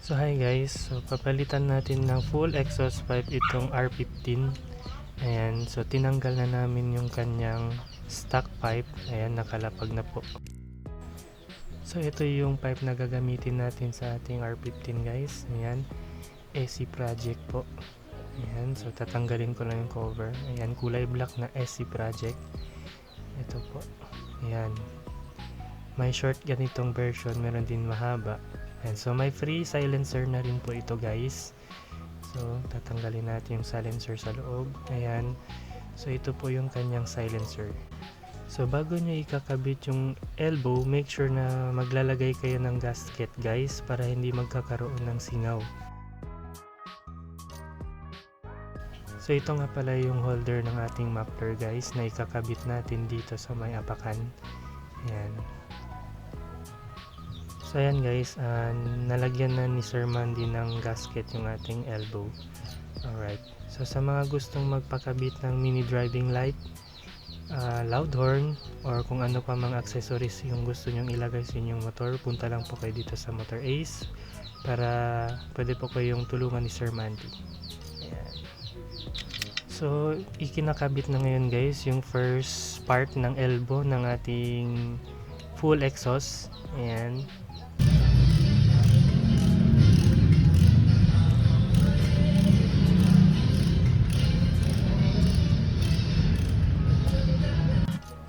So hi guys, so papalitan natin ng full exhaust pipe itong R15 Ayan, so tinanggal na namin yung kanyang stock pipe. Ayan, nakalapag na po. So ito yung pipe na gagamitin natin sa ating R15 guys. Ayan, SC project po. Ayan, so tatanggalin ko lang yung cover. Ayan, kulay black na SC project. Ito po. Ayan. May short ganitong version, meron din mahaba Ayan, so may free silencer na rin po ito guys. So tatanggalin natin yung silencer sa loob. Ayan. So ito po yung kanyang silencer. So bago nyo ikakabit yung elbow, make sure na maglalagay kayo ng gasket guys para hindi magkakaroon ng singaw. So ito nga pala yung holder ng ating muffler guys na ikakabit natin dito sa may apakan. Ayan. So ayan guys, ah, nalagyan na ni Sir Mandy ng gasket yung ating elbow. Alright. So sa mga gustong magpakabit ng mini driving light, ah, loud horn, or kung ano pa mga accessories yung gusto nyong ilagay sa inyong motor, punta lang po kayo dito sa Motor Ace para pwede po kayong tulungan ni Sir Mandy. Ayan. So, ikinakabit na ngayon guys yung first part ng elbow ng ating full exhaust. Ayan.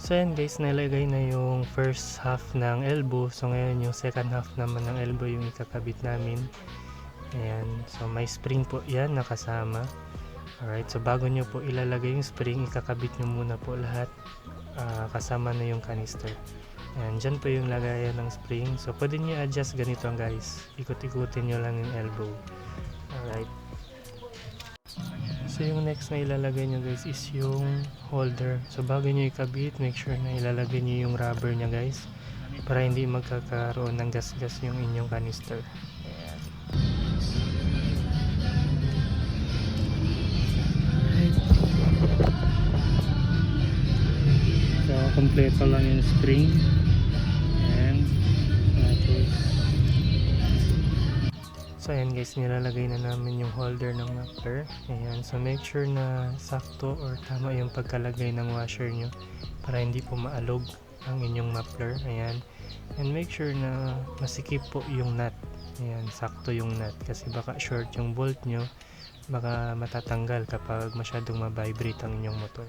So yan guys, nalagay na yung first half ng elbow. So ngayon yung second half naman ng elbow yung ikakabit namin. Ayan, so may spring po yan nakasama. Alright, so bago nyo po ilalagay yung spring, ikakabit nyo muna po lahat. ah, kasama na yung canister. Ayan, dyan po yung lagayan ng spring. So pwede nyo adjust ganito guys. Ikot-ikutin nyo lang yung elbow. Alright. So yung next na ilalagay nyo guys is yung holder. So bago nyo ikabit, make sure na ilalagay nyo yung rubber nya guys para hindi magkakaroon ng gas-gas yung inyong canister. Ayan. So kompleto lang yung spring. So ayan guys, nilalagay na namin yung holder ng muffler. Ayan, so make sure na sakto or tama yung pagkalagay ng washer nyo para hindi po maalog ang inyong muffler. Ayan. And make sure na masikip po yung nut. Ayan, sakto yung nut kasi baka short yung bolt nyo baka matatanggal kapag masyadong ma-vibrate ang inyong motor.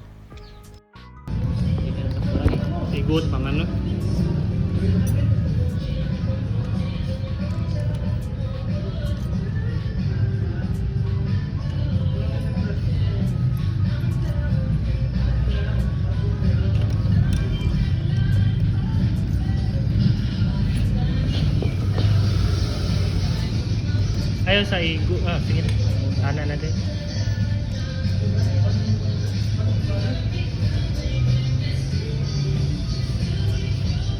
Igot pang ano? Ayaw sa igo. Ah, sige na. Ana na din.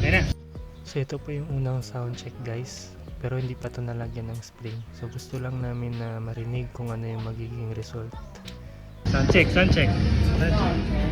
Ayan na. So ito po yung unang sound check guys. Pero hindi pa to nalagyan ng spring. So gusto lang namin na marinig kung ano yung magiging result. Sound check, sound check. Sound check.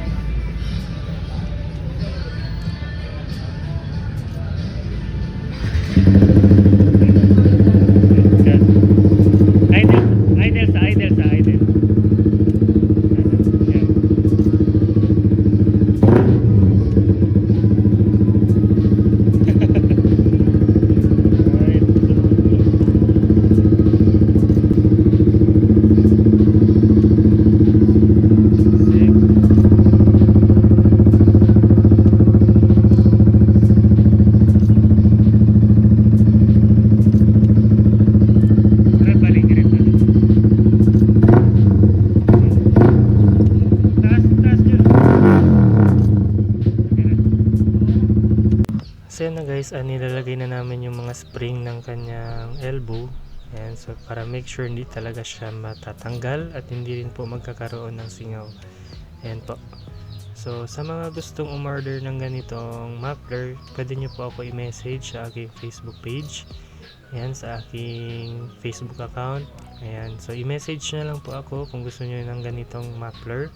Yun na guys, ah, nilalagay na namin yung mga spring ng kanyang elbow. Ayan, so para make sure hindi talaga siya matatanggal at hindi rin po magkakaroon ng singaw. Ayan po. So sa mga gustong umorder ng ganitong muffler, pwede nyo po ako i-message sa aking Facebook page. Ayan, sa aking Facebook account. Ayan, so i-message na lang po ako kung gusto nyo ng ganitong muffler.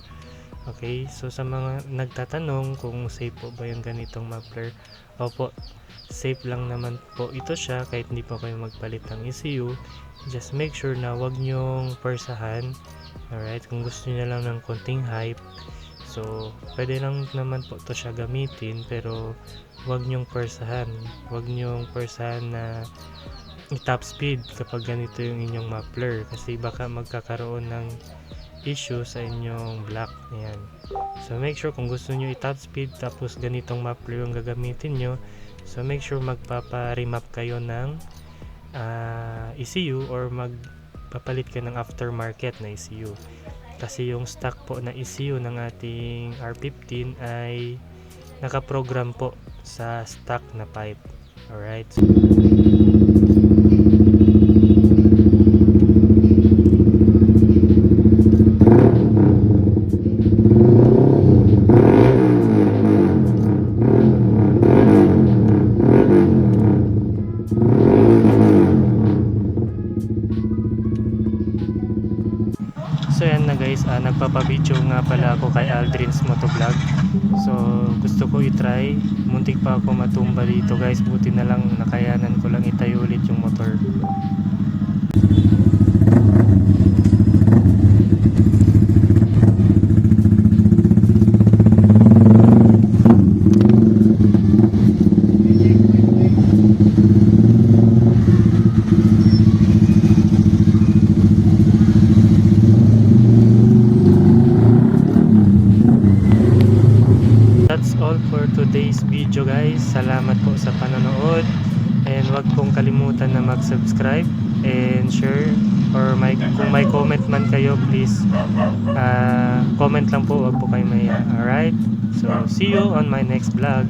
Okay, so sa mga nagtatanong kung safe po ba yung ganitong muffler, opo, safe lang naman po ito siya kahit hindi po kayo magpalit ng ECU. Just make sure na wag nyong persahan. Alright, kung gusto niyo lang ng konting hype, so pwede lang naman po to siya gamitin pero wag nyong persahan. Wag nyong persahan na i-top speed kapag ganito yung inyong muffler kasi baka magkakaroon ng issue sa inyong block. Ayan. So make sure kung gusto nyo i-top speed tapos ganitong muffler yung gagamitin nyo, so make sure magpapa-remap kayo ng ah, ECU or magpapalit ka ng aftermarket na ECU. Kasi yung stock po na ECU ng ating R15 ay nakaprogram po sa stock na pipe. Alright. So yan na guys, ah, nagpapabidyo nga pala ako kay Aldrin's Motovlog. So gusto ko i-try. Muntik pa ako matumba dito guys. Buti na lang nakayanan ko lang itayo ulit yung motor. Salamat po sa panonood. And wag pong kalimutan na mag-subscribe and share. Or may, kung may comment man kayo please ah, comment lang po. Wag po kayo maya alright? So see you on my next vlog